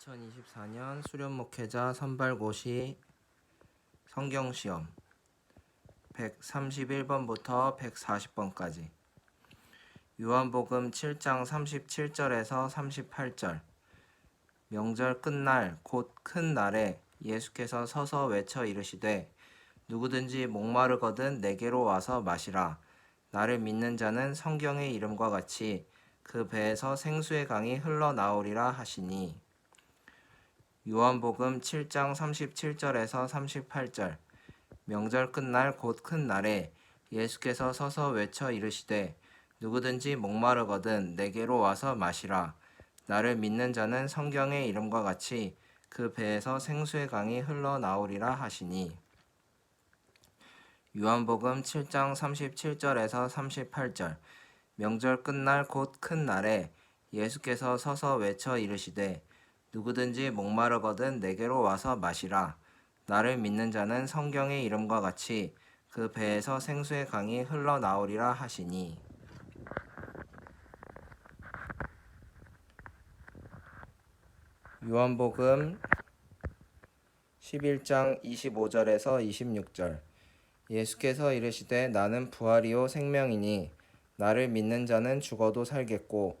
2024년 수련 목회자 선발고시 성경 시험 131번부터 140번까지. 요한복음 7장 37절에서 38절. 명절 끝날 곧 큰 날에 예수께서 서서 외쳐 이르시되 누구든지 목마르거든 내게로 와서 마시라. 나를 믿는 자는 성경의 이름과 같이 그 배에서 생수의 강이 흘러나오리라 하시니 요한복음 7장 37절에서 38절. 명절 끝날 곧 큰 날에 예수께서 서서 외쳐 이르시되 누구든지 목마르거든 내게로 와서 마시라. 나를 믿는 자는 성경의 이름과 같이 그 배에서 생수의 강이 흘러나오리라 하시니. 요한복음 7장 37절에서 38절. 명절 끝날 곧 큰 날에 예수께서 서서 외쳐 이르시되 누구든지 목마르거든 내게로 와서 마시라. 나를 믿는 자는 성경의 이름과 같이 그 배에서 생수의 강이 흘러나오리라 하시니. 요한복음 11장 25절에서 26절 예수께서 이르시되 나는 부활이요 생명이니 나를 믿는 자는 죽어도 살겠고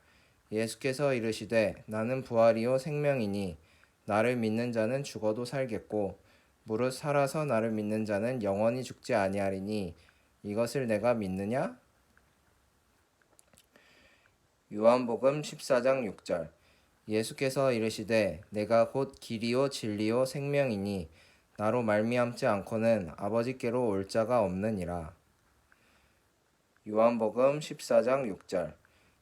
예수께서 이르시되 나는 부활이요 생명이니 나를 믿는 자는 죽어도 살겠고 무릇 살아서 나를 믿는 자는 영원히 죽지 아니하리니 이것을 내가 믿느냐? 요한복음 14장 6절 예수께서 이르시되 내가 곧 길이요 진리요 생명이니 나로 말미암지 않고는 아버지께로 올 자가 없느니라. 요한복음 14장 6절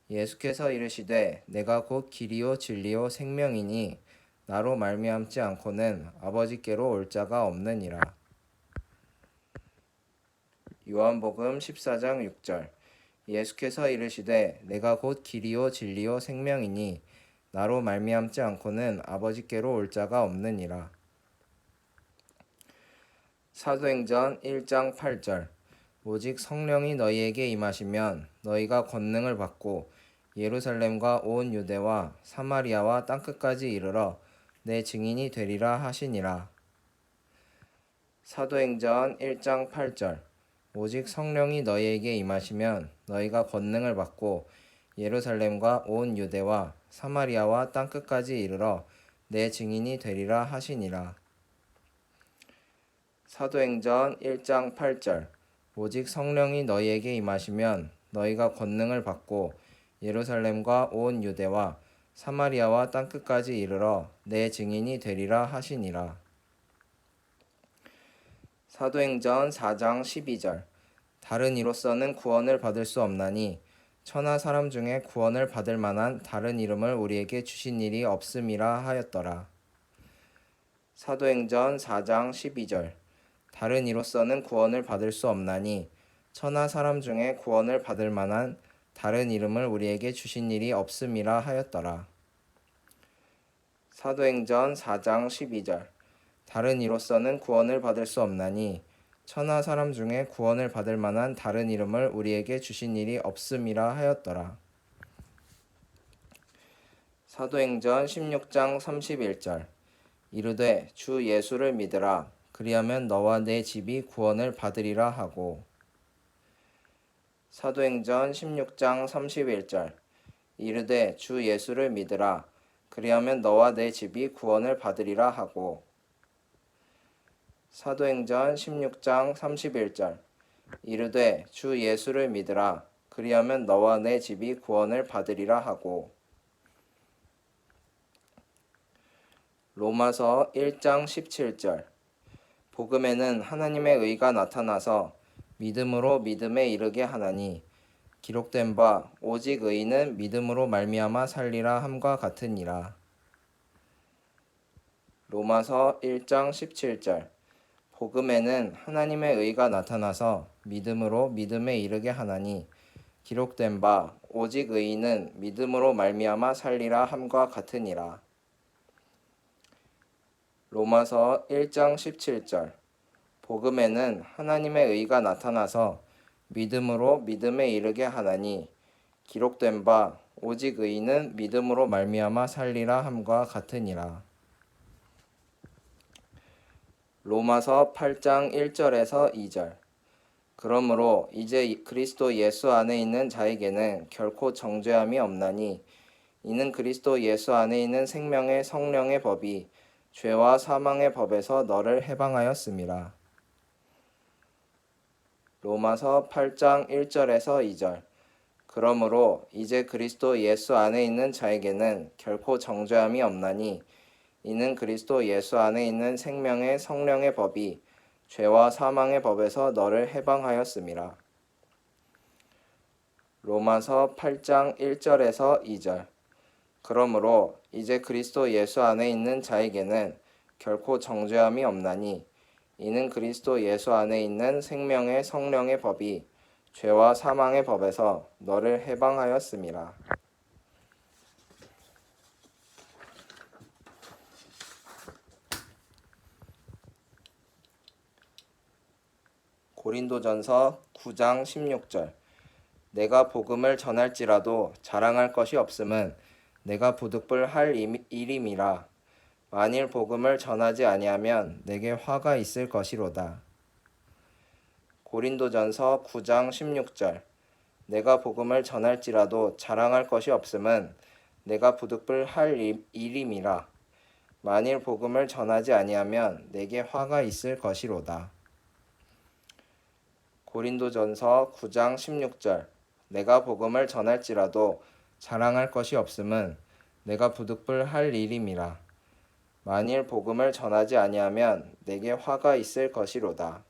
예수께서 이르시되 내가 곧 길이요 진리요 생명이니 나로 말미암지 않고는 아버지께로 올 자가 없느니라. 요한복음 14장 6절 예수께서 이르시되 내가 곧 길이요 진리요 생명이니 나로 말미암지 않고는 아버지께로 올 자가 없느니라. 사도행전 1장 8절 오직 성령이 너희에게 임하시면 너희가 권능을 받고 예루살렘과 온 유대와 사마리아와 땅끝까지 이르러 내 증인이 되리라 하시니라. 사도행전 1장 8절 오직 성령이 너희에게 임하시면 너희가 권능을 받고 예루살렘과 온 유대와 사마리아와 땅끝까지 이르러 내 증인이 되리라 하시니라. 사도행전 1장 8절 오직 성령이 너희에게 임하시면 너희가 권능을 받고 예루살렘과 온 유대와 사마리아와 땅끝까지 이르러 내 증인이 되리라 하시니라. 사도행전 4장 12절 다른 이로서는 구원을 받을 수 없나니 천하 사람 중에 구원을 받을 만한 다른 이름을 우리에게 주신 일이 없음이라 하였더라. 사도행전 4장 12절 다른 이로서는 구원을 받을 수 없나니 천하 사람 중에 구원을 받을 만한 다른 이름을 우리에게 주신 일이 없음이라 하였더라. 사도행전 4장 12절 다른 이로서는 구원을 받을 수 없나니 천하 사람 중에 구원을 받을 만한 다른 이름을 우리에게 주신 일이 없음이라 하였더라. 사도행전 16장 31절 이르되 주 예수를 믿으라 그리하면 너와 내 집이 구원을 받으리라 하고 사도행전 16장 31절. 이르되 주 예수를 믿으라. 그리하면 너와 내 집이 구원을 받으리라 하고. 사도행전 16장 31절. 이르되 주 예수를 믿으라. 그리하면 너와 내 집이 구원을 받으리라 하고. 로마서 1장 17절. 복음에는 하나님의 의가 나타나서 믿음으로 믿음에 이르게 하나니 기록된 바 오직 의인은 믿음으로 말미암아 살리라 함과 같으니라. 로마서 1장 17절 복음에는 하나님의 의가 나타나서 믿음으로 믿음에 이르게 하나니 기록된 바 오직 의인은 믿음으로 말미암아 살리라 함과 같으니라. 로마서 1장 17절 복음에는 하나님의 의가 나타나서 믿음으로 믿음에 이르게 하나니 기록된 바 오직 의인은 믿음으로 말미암아 살리라 함과 같으니라. 로마서 8장 1절에서 2절 그러므로 이제 그리스도 예수 안에 있는 자에게는 결코 정죄함이 없나니 이는 그리스도 예수 안에 있는 생명의 성령의 법이 죄와 사망의 법에서 너를 해방하였습니다. 로마서 8장 1절에서 2절 그러므로 이제 그리스도 예수 안에 있는 자에게는 결코 정죄함이 없나니 이는 그리스도 예수 안에 있는 생명의 성령의 법이 죄와 사망의 법에서 너를 해방하였음이라. 로마서 8장 1절에서 2절 그러므로 이제 그리스도 예수 안에 있는 자에게는 결코 정죄함이 없나니 이는 그리스도 예수 안에 있는 생명의 성령의 법이 죄와 사망의 법에서 너를 해방하였음이라. 고린도전서 9장 16절 내가 복음을 전할지라도 자랑할 것이 없음은 내가 부득불 할 임- 일임이라 만일 복음을 전하지 아니하면 내게 화가 있을 것이로다. 고린도전서 9장 16절 내가 복음을 전할지라도 자랑할 것이 없음은 내가 부득불 할 일- 일임이라 만일 복음을 전하지 아니하면 내게 화가 있을 것이로다. 고린도전서 9장 16절 내가 복음을 전할지라도 자랑할 것이 없음은 내가 부득불 할 일임이라 만일 복음을 전하지 아니하면 내게 화가 있을 것이로다.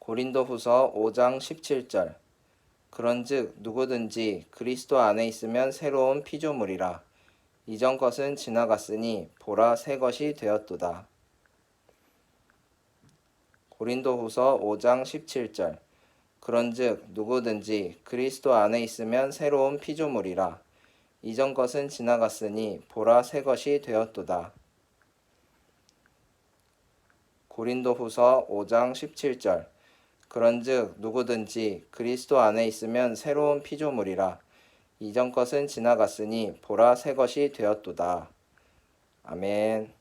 고린도후서 5장 17절 그런즉 누구든지 그리스도 안에 있으면 새로운 피조물이라 이전 것은 지나갔으니 보라 새 것이 되었도다. 고린도후서 5장 17절 그런즉 누구든지 그리스도 안에 있으면 새로운 피조물이라 이전 것은 지나갔으니 보라 새 것이 되었도다. 고린도후서 5장 17절 그런즉 누구든지 그리스도 안에 있으면 새로운 피조물이라 이전 것은 지나갔으니 보라 새 것이 되었도다. 아멘.